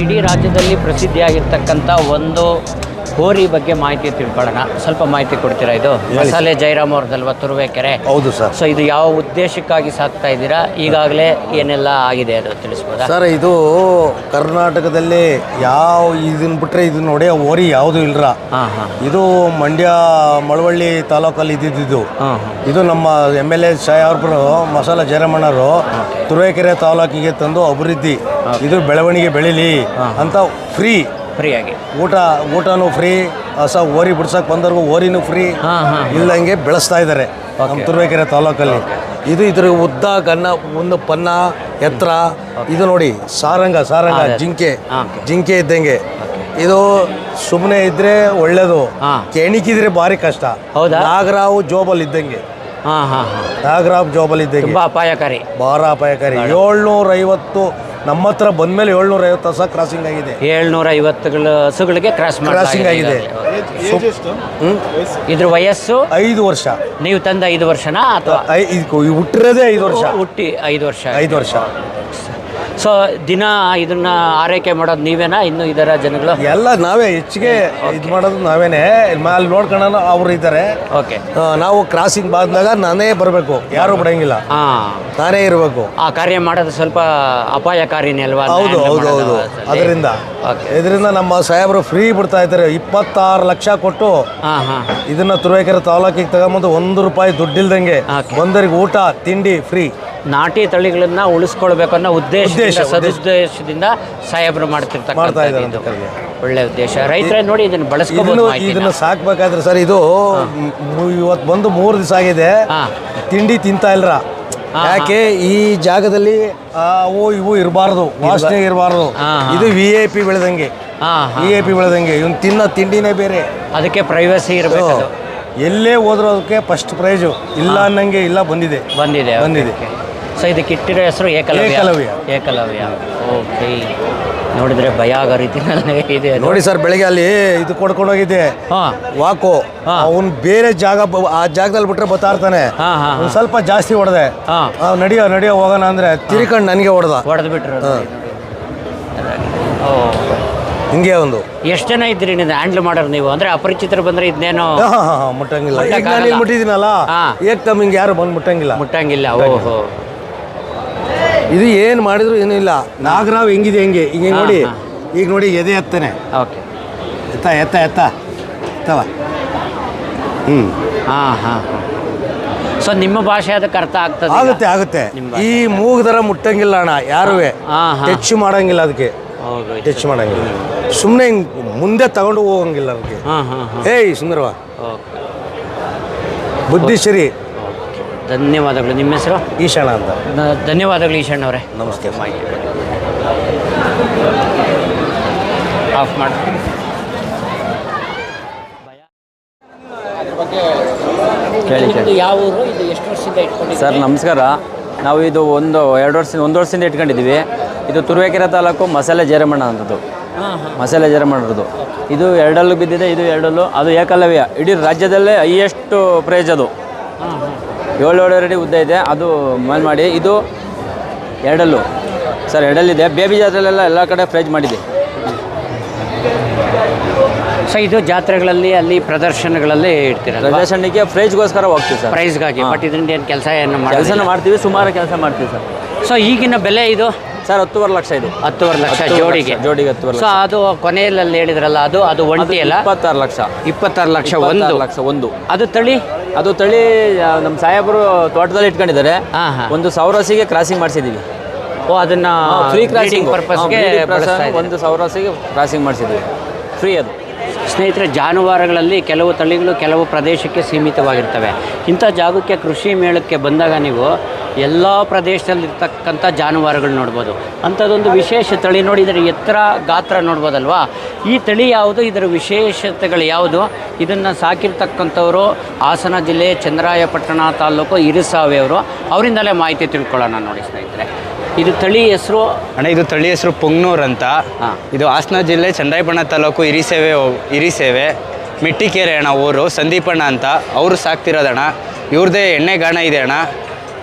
ಇಡೀ ರಾಜ್ಯದಲ್ಲಿ ಪ್ರಸಿದ್ಧಿಯಾಗಿರ್ತಕ್ಕಂಥ ಒಂದು ಹೋರಿ ಬಗ್ಗೆ ಮಾಹಿತಿ ತಿಳ್ಕೊಳ್ಳೋಣ. ಸ್ವಲ್ಪ ಮಾಹಿತಿ ಕೊಡ್ತೀರಾ ಇದು? ಮಸಾಲೆ ಜೈರಾಮ್ ಅವ್ರದಲ್ವಾ ತುರುವೇಕೆರೆ ಹೌದು ಸರ್. ಸೊ ಇದು ಯಾವ ಉದ್ದೇಶಕ್ಕಾಗಿ ಸಾಕ್ತಾ ಇದ್ದೀರಾ? ಈಗಾಗಲೇ ಏನೆಲ್ಲ ಆಗಿದೆ ಅದು ತಿಳಿಸ್ಬೋದು? ಸರ್ ಇದು ಕರ್ನಾಟಕದಲ್ಲಿ ಯಾವ ಇದನ್ನ ಬಿಟ್ರೆ ಇದನ್ನ ಹೊಡೆಯೋ ಓರಿ ಯಾವುದು ಇಲ್ರ. ಹಾಂ ಹಾಂ. ಇದು ಮಂಡ್ಯ ಮಳವಳ್ಳಿ ತಾಲೂಕಲ್ಲಿ ಇದ್ದಿದ್ದು. ಹಾಂ ಹಾಂ. ಇದು ನಮ್ಮ ಎಂ ಎಲ್ ಎ ಸಾಹೇಬ್ರು ಮಸಾಲೆ ಜಯರಮಣ್ಣರು ತುರುವೇಕೆರೆ ತಾಲೂಕಿಗೆ ತಂದು ಅಭಿವೃದ್ಧಿ. ಇದು ಬೆಳವಣಿಗೆ ಬೆಳೀಲಿ ಅಂತ ಫ್ರೀ ಫ್ರೀಯಾಗಿ. ಊಟ ಊಟನೂ ಫ್ರೀ ಹೊಸ ಓರಿ ಬಿಡ್ಸಕ್ಕೆ ಬಂದವ್ರಿಗೂ ಓರಿನೂ ಫ್ರೀ. ಹಾಂ ಹಾಂ ಇಲ್ಲಂಗೆ ಬೆಳೆಸ್ತಾ ಇದ್ದಾರೆ ನಮ್ಮ ತುರುವೇಕೆರೆ ತಾಲೂಕಲ್ಲಿ. ಇದು ಇದ್ರ ಉದ್ದ ಗನ್ನ ಒಂದು ಪನ್ನ ಎತ್ತರ ಇದು ನೋಡಿ ಸಾರಂಗ ಸಾರಂಗ ಜಿಂಕೆ. ಜಿಂಕೆ ಇದ್ದಂಗೆ. ಇದು ಸುಮ್ಮನೆ ಇದ್ರೆ ಒಳ್ಳೇದು. ಕೆಣಿಕಿದ್ರೆ ಭಾರಿ ಕಷ್ಟ. ಹೌದಾ? ನಾಗರಾವ್ ಜೋಬಲ್ ಇದ್ದಂಗೆ. ಹಾಂ ಹಾಂ ಹಾಂ. ನಾಗರಾವ್ ಜೋಬಲ್ ಇದ್ದಂಗೆ. ಅಪಾಯಕಾರಿ. ಭಾರ ಅಪಾಯಕಾರಿ. ಏಳ್ನೂರ ಐವತ್ತು ನಮ್ಮ ಹತ್ರ ಬಂದ್ಮೇಲೆ ಏಳ್ನೂರ ಐವತ್ತು ಹಸ ಕ್ರಾಸಿಂಗ್ ಆಗಿದೆ. ಏಳ್ನೂರ ಐವತ್ತುಗಳ ಹಸುಗಳಿಗೆ ಕ್ರಾಸ್ ಕ್ರಾಸಿಂಗ್ ಆಗಿದೆ? ಇದ್ರ ವಯಸ್ಸು? ಐದು ವರ್ಷ. ನೀವು ತಂದ ಐದು ವರ್ಷನಾ ಅಥವಾ ಹುಟ್ಟಿರೋದೇ ಐದು ವರ್ಷ. ಹುಟ್ಟಿ ಐದು ವರ್ಷ. ಐದು ವರ್ಷ. ಸೊ ದಿನ ಇದನ್ನ ಆರೈಕೆ ಮಾಡೋದು ನೀವೇನಾ? ಇನ್ನು ಇದರ ಜನಗಳು? ಎಲ್ಲ ನಾವೇ ಹೆಚ್ಚಿಗೆ ಇದು ಮಾಡೋದು ನಾವೇನೆ. ಅಲ್ಲಿ ನೋಡ್ಕೊಳ್ಳೋಣ ಅವ್ರು ಇದ್ದಾರೆ. ಓಕೆ ನಾವು ಕ್ರಾಸಿಂಗ್ ಬಂದಾಗ ನಾನೇ ಬರಬೇಕು. ಯಾರು ಬಿಡಂಗಿಲ್ಲ. ಹಾ. ನಾನೇ ಇರಬೇಕು. ಆ ಕಾರ್ಯ ಮಾಡೋದು ಸ್ವಲ್ಪ ಅಪಾಯಕಾರಿನೇ ಅಲ್ವಾ? ಹೌದು ಹೌದು ಹೌದು. ಅದರಿಂದ. ಇದರಿಂದ ನಮ್ಮ ಸಾಹೇಬರು ಫ್ರೀ ಬಿಡ್ತಾ ಇದ್ದಾರೆ. ಇಪ್ಪತ್ತಾರು ಲಕ್ಷ ಕೊಟ್ಟು ಹಾ ಹಾ. ಇದನ್ನ ತುರುವೇಕೆರೆ ತಾಲೂಕಿಗೆ ತಗೊಂಬಂದು ಒಂದು ರೂಪಾಯಿ ದುಡ್ಡಿಲ್ದಂಗೆ ಒಂದರಿಗೆ ಬಂದರಿಗೆ ಊಟ ತಿಂಡಿ ಫ್ರೀ ನಾಟಿ ತಳಿಗಳನ್ನ ಉಳಿಸ್ಕೊಳ್ಬೇಕು ಅನ್ನೋ ಉದ್ದೇಶದಿಂದ ಉದ್ದೇಶ, ಉದ್ದೇಶ. ಸದುದ್ದೇಶದಿಂದ ಸಾಹೇಬರು ಮಾಡ್ತಿರ್ತಕ್ಕಂಥ. ಒಳ್ಳೆ ಉದ್ದೇಶ. ರೈತರೇ ನೋಡಿ ಇದನ್ನ ಬಳಸ್ಕೋಬಹುದು ಇದನ್ನು ಸಾಕ್ಬೇಕಾದ್ರೆ ಸರ್ ಇದು ಇವತ್ತು ಬಂದು ಮೂರು ದಿವಸ ಆಗಿದೆ. ತಿಂಡಿ ತಿಂತಾ ಇಲ್ರ? ಯಾಕೆ ಈ ಜಾಗದಲ್ಲಿ ಅವು ಇವು ಇರಬಾರ್ದು ವಾಸನೆ ಇರಬಾರ್ದು. ಇದು ವಿ ಐ ಪಿ ಬೆಳೆದಂಗೆ. ವಿ ಐ ಪಿ ಬೆಳೆದಂಗೆ. ಇವ್ನು ತಿನ್ನೋ ತಿಂಡಿನೇ ಬೇರೆ. ಅದಕ್ಕೆ ಪ್ರೈವಸಿ ಇರಬೇಕು. ಎಲ್ಲೇ ಹೋದ್ರೂ ಅದಕ್ಕೆ ಫಸ್ಟ್ ಪ್ರೈಜು ಇಲ್ಲ ಅನ್ನಂಗೆ ಇಲ್ಲ ಬಂದಿದೆ. ಬಂದಿದೆ. ಬಂದಿದೆ. ಸೊ ಇದಕ್ಕೆ ಇಟ್ಟಿರೋ ಹೆಸರು ಏಕಲವ್ಯ. ಏಕಲವ್ಯ. ಏಕಲವ್ಯ. ಓಕೆ ನೋಡಿದ್ರೆ ಭಯ ಆಗೋ ರೀತಿ ಇದೆ ನೋಡಿ ಸರ್ ಬೆಳಿಗ್ಗೆ ಅಲ್ಲಿ ಇದು ಕೊಡ್ಕೊಂಡು ಹೋಗಿದ್ದೆ. ಹಾ. ವಾಕು. ಅವನ್ ಬೇರೆ ಜಾಗ ಆ ಜಾಗದಲ್ಲಿ ಬಿಟ್ರೆ ಬರ್ತಾ ಇರ್ತಾನೆ. ಸ್ವಲ್ಪ ಜಾಸ್ತಿ ಹೊಡೆದೆ. ಹಾ. ನಡಿಯೋ ನಡಿಯೋ ಹೋಗೋಣ ಅಂದ್ರೆ ತಿರ್ಕೊಂಡು ನನಗೆ ಹೊಡೆದ. ಹೊಡೆದು ಬಿಟ್ರು. ಓ. ಹಿಂಗೆ ಒಂದು. ಎಷ್ಟು ಜನ ಇದ್ರಿ ನೀನು ಹ್ಯಾಂಡ್ಲ್ ಮಾಡೋರು ನೀವು? ಅಂದ್ರೆ ಅಪರಿಚಿತರು ಬಂದ್ರೆ ಇದನ್ನೇನೋ ಮುಟ್ಟಂಗಿಲ್ಲ. ಮುಟ್ಟಿದ್ದೀನಲ್ಲ. ಏಕ್ ಹಿಂಗೆ ಯಾರು ಬಂದು ಮುಟ್ಟಂಗಿಲ್ಲ. ಮುಟ್ಟಂಗಿಲ್ಲ. ಓಹೋ. ಇದು ಏನು ಮಾಡಿದ್ರು ಏನೂ ಇಲ್ಲ ನಾಗರಾವ್ ಹೆಂಗಿದೆ ಹೆಂಗೆ? ಈಗ ನೋಡಿ ಈಗ ನೋಡಿ ಎದೆ ಎತ್ತಾನೆ. ಓಕೆ. ಎತ್ತ ಎತ್ತ ಎತ್ತ. ಎತ್ತವ. ಹ್ಞೂ ಹಾಂ ಹಾಂ ಸೊ ನಿಮ್ಮ ಭಾಷೆ ಅದಕ್ಕೆ ಅರ್ಥ ಆಗ್ತದೆ ಈಗ? ಆಗುತ್ತೆ ಆಗುತ್ತೆ. ಈ ಈ ಮೂಗ್ದರ ಮುಟ್ಟಂಗಿಲ್ಲ ಅಣ್ಣ ಯಾರುವೆ. ಹಾ ಹಾ. ಟಚ್ ಮಾಡಂಗಿಲ್ಲ ಅದಕ್ಕೆ. ಟಚ್ ಮಾಡಂಗಿಲ್ಲ. ಸುಮ್ಮನೆ ಹಿಂಗೆ ಮುಂದೆ ತಗೊಂಡು ಹೋಗಂಗಿಲ್ಲ ಅದಕ್ಕೆ. ಹಾಂ ಹಾಂ ಹಾ. ಏಯ್ ಸುಂದರವ ಓಕೆ. ಬುದ್ಧಿಶ್ರೀ. ಓಕೆ ಧನ್ಯವಾದಗಳು. ನಿಮ್ಮ ಹೆಸರು? ಈಶಾಣ ಅಂತ. ಧನ್ಯವಾದಗಳು ಈಶಾಣ ಅವರೇ. ನಮಸ್ತೆ ಆಫ್ ಮಾಡಿ. ಕೇಳಿ ಯಾವ ಊರು? ಇದು ಎಷ್ಟು ವರ್ಷದಿಂದ ಇಟ್ಕೊಂಡಿದ್ದೀವಿ ಸರ್ ನಮಸ್ಕಾರ. ನಾವು ಇದು ಒಂದು ಎರಡು ವರ್ಷದಿಂದ ಒಂದು ವರ್ಷದಿಂದ ಇಟ್ಕೊಂಡಿದ್ದೀವಿ. ಇದು ತುರುವೇಕೆರೆ ತಾಲೂಕು ಮಸಾಲೆ ಜೇರಮಣ್ಣ ಅಂತದ್ದು. ಮಸಾಲೆ ಜೇರಮಣ್ಣರದು ಇದು ಎರಡಲ್ಲೂ ಬಿದ್ದಿದೆ ಇದು ಎರಡಲ್ಲೂ. ಅದು ಏಕಲವ್ಯ. ಇಡೀ ರಾಜ್ಯದಲ್ಲೇ ಹೈಯೆಸ್ಟ್ ಪ್ರೈಜ್ ಅದು. ಹಾಂ ಹಾಂ ಏಳು ಏಳು ಅಡಿ ಉದ್ದ ಇದೆ. ಅದು ಮೇಲ್ ಮಾಡಿ. ಇದು ಎರಡಲ್ಲು. ಸರ್ ಎರಡಲ್ಲಿದೆ. ಬೇಬಿ ಜಾತ್ರೆಲೆಲ್ಲ ಎಲ್ಲ ಕಡೆ ಪ್ರೈಜ್ ಮಾಡಿದೆ. ಸೊ ಇದು ಜಾತ್ರೆಗಳಲ್ಲಿ ಅಲ್ಲಿ ಪ್ರದರ್ಶನಗಳಲ್ಲಿ ಇಡ್ತೀರಾ ಪ್ರದರ್ಶನಕ್ಕೆ ಪ್ರೈಜ್ಗೋಸ್ಕರ ಹೋಗ್ತೀವಿ ಸರ್. ಪ್ರೈಸ್ಗಾಗಿ ಬಟ್ ಇದರಿಂದ ಏನು ಕೆಲಸ ಏನು ಕೆಲಸನ ಕೆಲಸ ಮಾಡ್ತೀವಿ ಸುಮಾರು ಕೆಲಸ ಮಾಡ್ತೀವಿ ಸರ್. ಸೊ ಈಗಿನ ಬೆಲೆ ಇದು? ಸರ್ ಹತ್ತುವರೆ ಲಕ್ಷ ಇದು. ಹತ್ತುವರೆ ಲಕ್ಷ ಜೋಡಿಗೆ. ಜೋಡಿಗೆ ಹತ್ತುವರೆ ಸೊ ಅದು ಕೊನೆಯಲ್ಲಿ ಹೇಳಿದ್ರಲ್ಲ ಅದು ಅದು ಒಂಟಿ ಅಲ್ಲ? ಇಪ್ಪತ್ತಾರು ಲಕ್ಷ. ಇಪ್ಪತ್ತಾರು ಲಕ್ಷ ಒಂದು. ಲಕ್ಷ ಒಂದು. ಅದು ತಳಿ? ಅದು ತಳಿ ನಮ್ಮ ಸಾಹೇಬರು ತೋಟದಲ್ಲಿ ಇಟ್ಕೊಂಡಿದ್ದಾರೆ. ಹಾಂ ಹಾಂ. ಒಂದು ಸಾವಿರ ಹಸಿಗೆ ಕ್ರಾಸಿಂಗ್ ಮಾಡಿಸಿದ್ದೀವಿ ಓ ಅದನ್ನ ಫ್ರೀ ಕ್ರಾಸಿಂಗ್ ಪರ್ಪಸ್ಗೆ ಒಂದು ಸಾವಿರ ಹಸಿಗೆ ಕ್ರಾಸಿಂಗ್ ಮಾಡಿಸಿದ್ದೀವಿ ಫ್ರೀ ಅದು. ಸ್ನೇಹಿತರೆ ಜಾನುವಾರುಗಳಲ್ಲಿ ಕೆಲವು ತಳಿಗಳು ಕೆಲವು ಪ್ರದೇಶಕ್ಕೆ ಸೀಮಿತವಾಗಿರ್ತವೆ. ಇಂಥ ಜಾಗಕ್ಕೆ ಕೃಷಿ ಮೇಳಕ್ಕೆ ಬಂದಾಗ ನೀವು ಎಲ್ಲ ಪ್ರದೇಶದಲ್ಲಿರ್ತಕ್ಕಂಥ ಜಾನುವಾರುಗಳು ನೋಡ್ಬೋದು. ಅಂಥದ್ದೊಂದು ವಿಶೇಷ ತಳಿ ನೋಡಿ ಇದರ ಎತ್ತರ ಗಾತ್ರ ನೋಡ್ಬೋದಲ್ವಾ? ಈ ತಳಿ ಯಾವುದು? ಇದರ ವಿಶೇಷತೆಗಳು ಯಾವುದು? ಇದನ್ನು ಸಾಕಿರ್ತಕ್ಕಂಥವರು ಹಾಸನ ಜಿಲ್ಲೆ ಚಂದ್ರಾಯಪಟ್ಟಣ ತಾಲೂಕು ಇರಿಸಾವೆಯವರು. ಅವರಿಂದಲೇ ಮಾಹಿತಿ ತಿಳ್ಕೊಳ್ಳೋಣ ನೋಡಿ ಸ್ನೇಹಿತರೆ. ಇದು ತಳಿ ಹೆಸರು? ಅಣ್ಣ ಇದು ತಳಿ ಹೆಸರು ಪುಂಗ್ನೂರ್ ಅಂತ. ಹಾಂ. ಇದು ಹಾಸನ ಜಿಲ್ಲೆ ಚಂದ್ರಾಯಪಟ್ಟಣ ತಾಲೂಕು ಹಿರಿಸೇವೆ ಹಿರಿಸೇವೆ ಮಿಟ್ಟಿಕೆರೆ ಅಣ್ಣ ಊರು ಸಂದೀಪಣ್ಣ ಅಂತ. ಅವರು ಸಾಕ್ತಿರೋದಣ್ಣ ಇವ್ರದ್ದೇ ಎಣ್ಣೆ ಗಾಣ ಇದೆ ಅಣ್ಣ.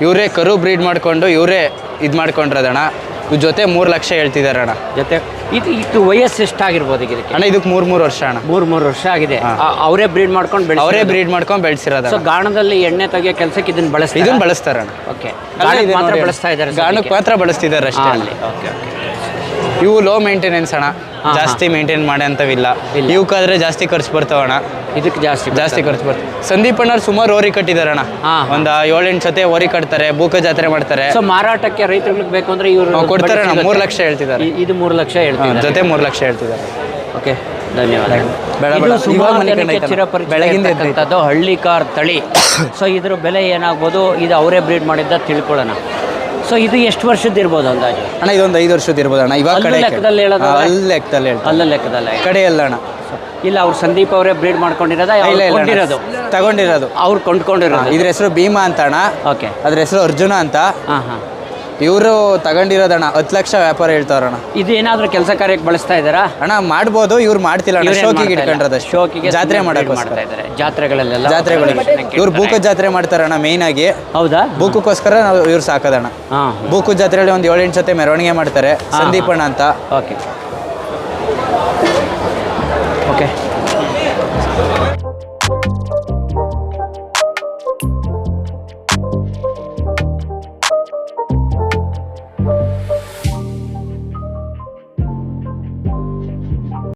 ಇವರೇ ಕರು ಬ್ರೀಡ್ ಮಾಡಿಕೊಂಡು ಇವರೇ ಇದು ಮಾಡ್ಕೊಂಡಿರೋದಣ್ಣ. ಇದ್ರ ಜೊತೆ ಮೂರು ಲಕ್ಷ ಹೇಳ್ತಿದ್ದಾರೆ ಅಣ್ಣ ಜೊತೆ ಇದು ಇದು ವಯಸ್ಸು ಎಷ್ಟಾಗಿರ್ಬೋದು ಈಗ ಇದಕ್ಕೆ? ಅಣ್ಣ ಇದಕ್ಕೆ ಮೂರು ಮೂರು ವರ್ಷ ಅಣ್ಣ. ಮೂರು ಮೂರು ವರ್ಷ ಆಗಿದೆ. ಆ- ಅವರೇ ಬ್ರೀಡ್ ಮಾಡ್ಕೊಂಡು ಬೆಳೆ ಅವರೇ ಬ್ರೀಡ್ ಮಾಡ್ಕೊಂಡು ಬೆಳೆಸಿರೋದು ಸೊ ಗಾಣದಲ್ಲಿ ಎಣ್ಣೆ ತೆಗಿಯೋ ಕೆಲಸಕ್ಕೆ ಇದನ್ನ ಬಳಸ್ತಾರೆ? ಇದನ್ನ ಬಳಸ್ತಾರೆ ಅಣ್ಣ ಓಕೆ ಗಾಣಕ್ಕೆ ಮಾತ್ರ ಬಳಸ್ತಾ ಇದ್ದಾರೆ ಗಾಣಕ್ಕೆ ಮಾತ್ರ ಬಳಸ್ತಿದ್ದಾರೆ ಅಷ್ಟೇ ಅಲ್ಲಿ. ಓಕೆ. ಇವು ಲೋ ಮೇಂಟೆನೆನ್ಸ್ ಅಣ್ಣ. ಜಾಸ್ತಿ ಮೇಂಟೈನ್ ಮಾಡೋಂಥವಿಲ್ಲ. ಅಂತವಿಲ್ಲ ಇವಕ್ಕಾದ್ರೆ ಜಾಸ್ತಿ ಖರ್ಚು ಬರ್ತಾವಣ್ಣ ಇದಕ್ಕೆ ಜಾಸ್ತಿ ಜಾಸ್ತಿ ಖರ್ಚು ಬರ್ತದೆ ಸಂದೀಪ್ ಅಣ್ಣ ಸುಮಾರು ಓರಿ ಕಟ್ಟಿದಾರೆ ಅಣ್ಣ. ಹಾ. ಒಂದು ಏಳೆಂಟು ಜೊತೆ ಓರಿ ಕಟ್ತಾರೆ ಭೂಕ ಜಾತ್ರೆ ಮಾಡ್ತಾರೆ. ಸೊ ಮಾರಾಟಕ್ಕೆ ರೈತರಿಗೆ ಬೇಕು ಅಂದ್ರೆ ಇವರು ಕೊಡ್ತಾರೆ ಮೂರು ಲಕ್ಷ ಹೇಳ್ತಿದ್ದಾರೆ. ಇದು ಮೂರು ಲಕ್ಷ ಹೇಳ್ತಾರೆ ಜೊತೆ ಮೂರು ಲಕ್ಷ ಹೇಳ್ತಿದ್ದಾರೆ. ಓಕೆ ಧನ್ಯವಾದ. ಹಳ್ಳಿ ಕಾರ್ ಬೆಳಗಿಂದ ಹಳ್ಳಿಕಾರ್ ತಳಿ. ಸೊ ಇದ್ರ ಬೆಲೆ ಏನಾಗ್ಬೋದು ಇದು ಅವರೇ ಬ್ರೀಡ್ ಮಾಡಿದ್ದ ತಿಳ್ಕೊಳ್ಳೋಣ. ಸೊ ಇದು ಎಷ್ಟು ವರ್ಷದ್ದು ಇರ್ಬೋದು ಅಂದಾಜು? ಅಣ್ಣ ಇದೊಂದು ಐದು ವರ್ಷದ ಇರ್ಬೋದು ಅಣ್ಣ. ಇವಾಗ ಕಡೆ ಲೆಕ್ಕದಲ್ಲಿ ಹೇಳೋದು ಅಲ್ಲಿ? ಲೆಕ್ಕದಲ್ಲಿ ಹೇಳ್ತಾರೆ ಅಲ್ಲ ಲೆಕ್ಕದಲ್ಲ ಕಡೆ ಎಲ್ಲ ಅಣ್ಣ. ಇಲ್ಲ ಅವ್ರು ಸಂದೀಪ್ ಅವರೇ ಬ್ರೀಡ್ ಮಾಡ್ಕೊಂಡಿರೋದು? ಇಲ್ಲ ಇಲ್ಲ ಕೊಂಡಿರೋದು? ತಗೊಂಡಿರೋದು. ಅವ್ರು ಕೊಂಡ್ಕೊಂಡಿರೋದು. ಇದ್ರ ಹೆಸರು ಭೀಮಾ ಅಂತ ಅಣ್ಣ. ಓಕೆ ಅದ್ರ ಹೆಸರು ಅರ್ಜುನ ಅಂತ. ಹಾಂ ಹಾಂ. ಇವರು ತಗೊಂಡಿರೋದಣ್ಣ ಹತ್ತು ಲಕ್ಷ ವ್ಯಾಪಾರ ಹೇಳ್ತಾವ್ರಣ್ಣ ಇದು ಏನಾದರೂ ಕೆಲಸ ಕಾರ್ಯಕ್ಕೆ ಬಳಸ್ತಾ ಇದಾರ ಅಣ್ಣ ಮಾಡ್ಬೋದು ಇವ್ರು ಮಾಡ್ತಿಲ್ಲ ಅಣ್ಣ ಶೋಕಿಗೆ ಇಟ್ಕೊಂಡ್ರದ ಶೋಕಿಗೆ ಜಾತ್ರೆ ಮಾಡಕ್ ಮಾಡ್ತಾ ಇದ್ದಾರೆ. ಜಾತ್ರೆಗಳಲ್ಲೆಲ್ಲ ಜಾತ್ರೆಗಳಿಗೆ ಇವ್ರು ಬೂಕ ಜಾತ್ರೆ ಮಾಡ್ತಾರಣ್ಣ ಮೇನ್ ಆಗಿ. ಹೌದಾ? ಬೂಕಕ್ಕೋಸ್ಕರ ನಾವು ಇವ್ರು ಸಾಕೋದಣ್ಣ ಬೂಕು ಜಾತ್ರೆಯಲ್ಲಿ ಒಂದು ಏಳೆಂಟು ಜೊತೆ ಮೆರವಣಿಗೆ ಮಾಡ್ತಾರೆ. ಸಂದೀಪಣ್ಣ ಅಂತ. ಓಕೆ.